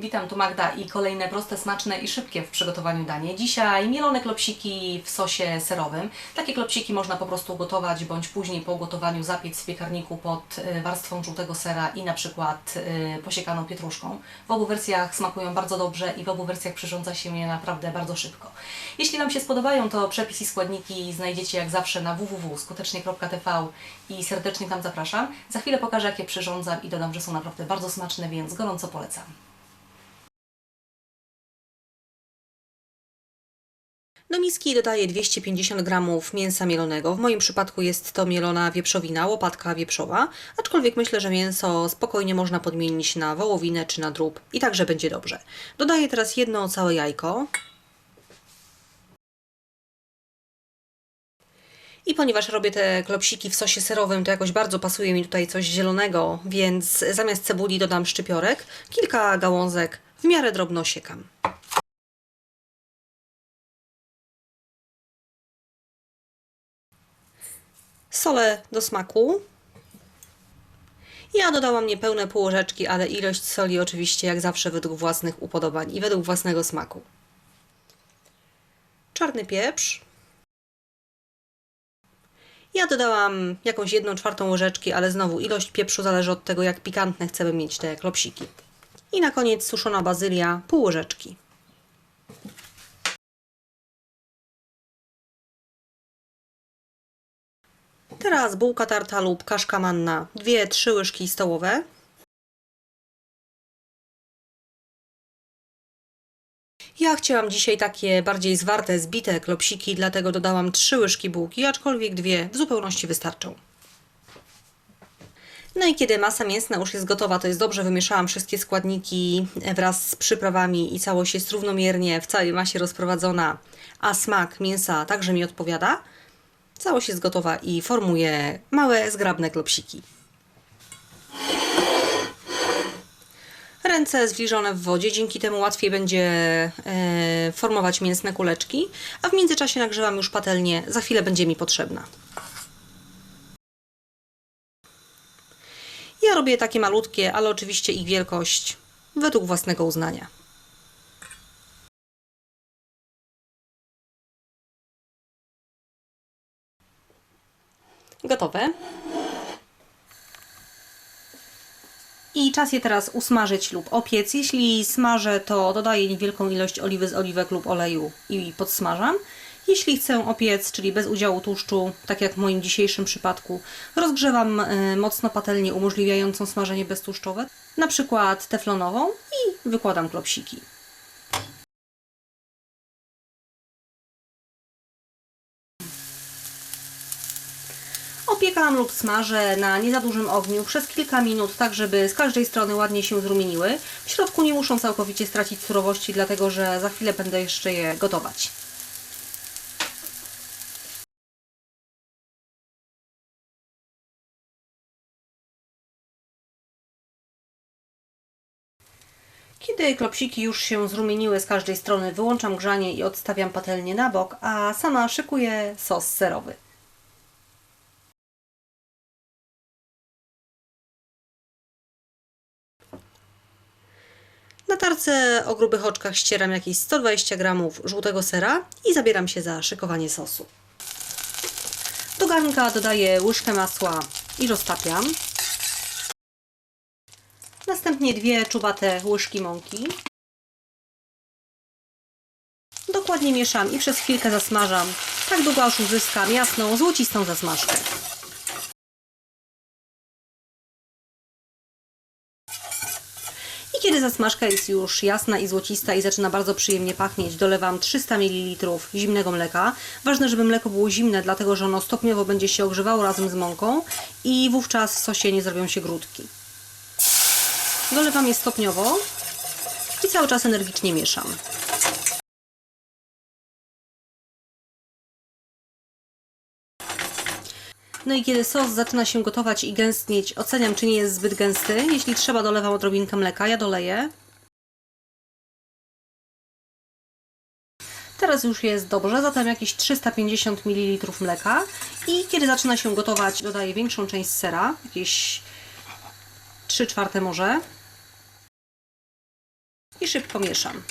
Witam, tu Magda i kolejne proste, smaczne i szybkie w przygotowaniu danie. Dzisiaj mielone klopsiki w sosie serowym. Takie klopsiki można po prostu gotować bądź później po ugotowaniu zapiec w piekarniku pod y, warstwą żółtego sera i na przykład y, posiekaną pietruszką. W obu wersjach smakują bardzo dobrze i w obu wersjach przyrządza się je naprawdę bardzo szybko. Jeśli Wam się spodobają, to przepis i składniki znajdziecie jak zawsze na www.skutecznie.tv i serdecznie tam zapraszam. Za chwilę pokażę jak je przyrządzam i dodam, że są naprawdę bardzo smaczne, więc gorąco polecam. Do miski dodaję 250 g mięsa mielonego. W moim przypadku jest to mielona wieprzowina, łopatka wieprzowa, aczkolwiek myślę, że mięso spokojnie można podmienić na wołowinę czy na drób i także będzie dobrze. Dodaję teraz jedno całe jajko. I ponieważ robię te klopsiki w sosie serowym, to jakoś bardzo pasuje mi tutaj coś zielonego, więc zamiast cebuli dodam szczypiorek, kilka gałązek, w miarę drobno siekam. Solę do smaku. Ja dodałam niepełne pół łyżeczki, ale ilość soli oczywiście jak zawsze według własnych upodobań i według własnego smaku. Czarny pieprz. Ja dodałam jakąś jedną czwartą łyżeczki, ale znowu ilość pieprzu zależy od tego, jak pikantne chcemy mieć te klopsiki. I na koniec suszona bazylia, pół łyżeczki. Teraz bułka tarta lub kaszka manna, 2-3 łyżki stołowe. Ja chciałam dzisiaj takie bardziej zwarte, zbite klopsiki, dlatego dodałam 3 łyżki bułki, aczkolwiek dwie w zupełności wystarczą. No i kiedy masa mięsna już jest gotowa, to jest dobrze wymieszałam wszystkie składniki wraz z przyprawami i całość jest równomiernie w całej masie rozprowadzona, a smak mięsa także mi odpowiada. Całość jest gotowa i formuję małe, zgrabne klopsiki. Ręce zwilżone w wodzie, dzięki temu łatwiej będzie e, formować mięsne kuleczki, a w międzyczasie nagrzewam już patelnię, za chwilę będzie mi potrzebna. Ja robię takie malutkie, ale oczywiście ich wielkość według własnego uznania. Gotowe. I czas je teraz usmażyć lub opiec. Jeśli smażę, to dodaję niewielką ilość oliwy z oliwek lub oleju i podsmażam. Jeśli chcę opiec, czyli bez udziału tłuszczu, tak jak w moim dzisiejszym przypadku, rozgrzewam y, mocno patelnię umożliwiającą smażenie beztłuszczowe, na przykład teflonową i wykładam klopsiki. Opiekam lub smażę na nie za dużym ogniu przez kilka minut, tak żeby z każdej strony ładnie się zrumieniły. W środku nie muszą całkowicie stracić surowości, dlatego że za chwilę będę jeszcze je gotować. Kiedy klopsiki już się zrumieniły z każdej strony, wyłączam grzanie i odstawiam patelnię na bok, a sama szykuję sos serowy. Tarce o grubych oczkach ścieram jakieś 120 g żółtego sera i zabieram się za szykowanie sosu. Do garnka dodaję łyżkę masła i roztapiam. Następnie dwie czubate łyżki mąki. Dokładnie mieszam i przez chwilkę zasmażam, tak długo aż uzyskam jasną, złocistą zasmażkę. Zasmażka jest już jasna i złocista i zaczyna bardzo przyjemnie pachnieć, dolewam 300 ml zimnego mleka. Ważne, żeby mleko było zimne, dlatego że ono stopniowo będzie się ogrzewało razem z mąką i wówczas w sosie nie zrobią się grudki. Dolewam je stopniowo i cały czas energicznie mieszam. No i kiedy sos zaczyna się gotować i gęstnieć, oceniam, czy nie jest zbyt gęsty. Jeśli trzeba, dolewam odrobinkę mleka. Ja doleję. Teraz już jest dobrze, zatem jakieś 350 ml mleka. I kiedy zaczyna się gotować, dodaję większą część sera, jakieś 3 czwarte może. i szybko mieszam.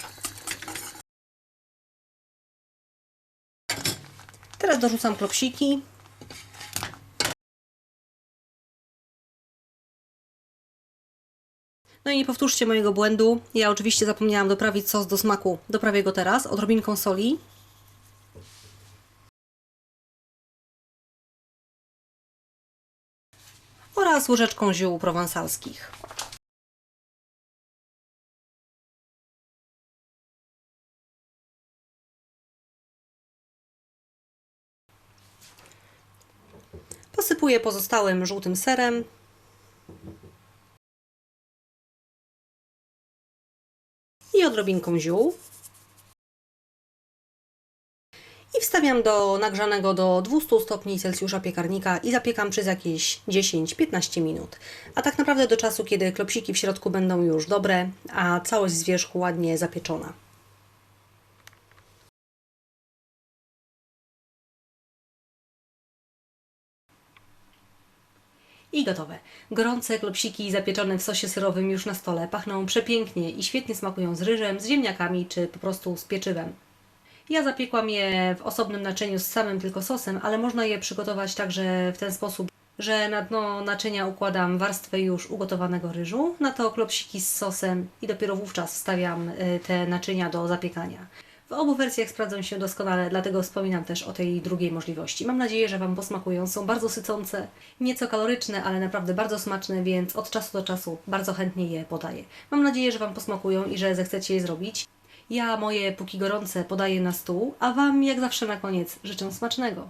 Teraz dorzucam klopsiki. No i nie powtórzcie mojego błędu. Ja oczywiście zapomniałam doprawić sos do smaku. Doprawię go teraz odrobinką soli. Oraz łyżeczką ziół prowansalskich. Posypuję pozostałym żółtym serem. Odrobinką ziół. I wstawiam do nagrzanego do 200 stopni Celsjusza piekarnika i zapiekam przez jakieś 10-15 minut. A tak naprawdę do czasu, kiedy klopsiki w środku będą już dobre, a całość z wierzchu ładnie zapieczona. I gotowe. Gorące klopsiki zapieczone w sosie serowym już na stole pachną przepięknie i świetnie smakują z ryżem, z ziemniakami czy po prostu z pieczywem. Ja zapiekłam je w osobnym naczyniu z samym tylko sosem, ale można je przygotować także w ten sposób, że na dno naczynia układam warstwę już ugotowanego ryżu, na to klopsiki z sosem i dopiero wówczas wstawiam y, te naczynia do zapiekania. W obu wersjach sprawdzą się doskonale, dlatego wspominam też o tej drugiej możliwości. Mam nadzieję, że Wam posmakują. Są bardzo sycące, nieco kaloryczne, ale naprawdę bardzo smaczne, więc od czasu do czasu bardzo chętnie je podaję. Mam nadzieję, że Wam posmakują i że zechcecie je zrobić. Ja moje póki gorące podaję na stół, a Wam jak zawsze na koniec życzę smacznego.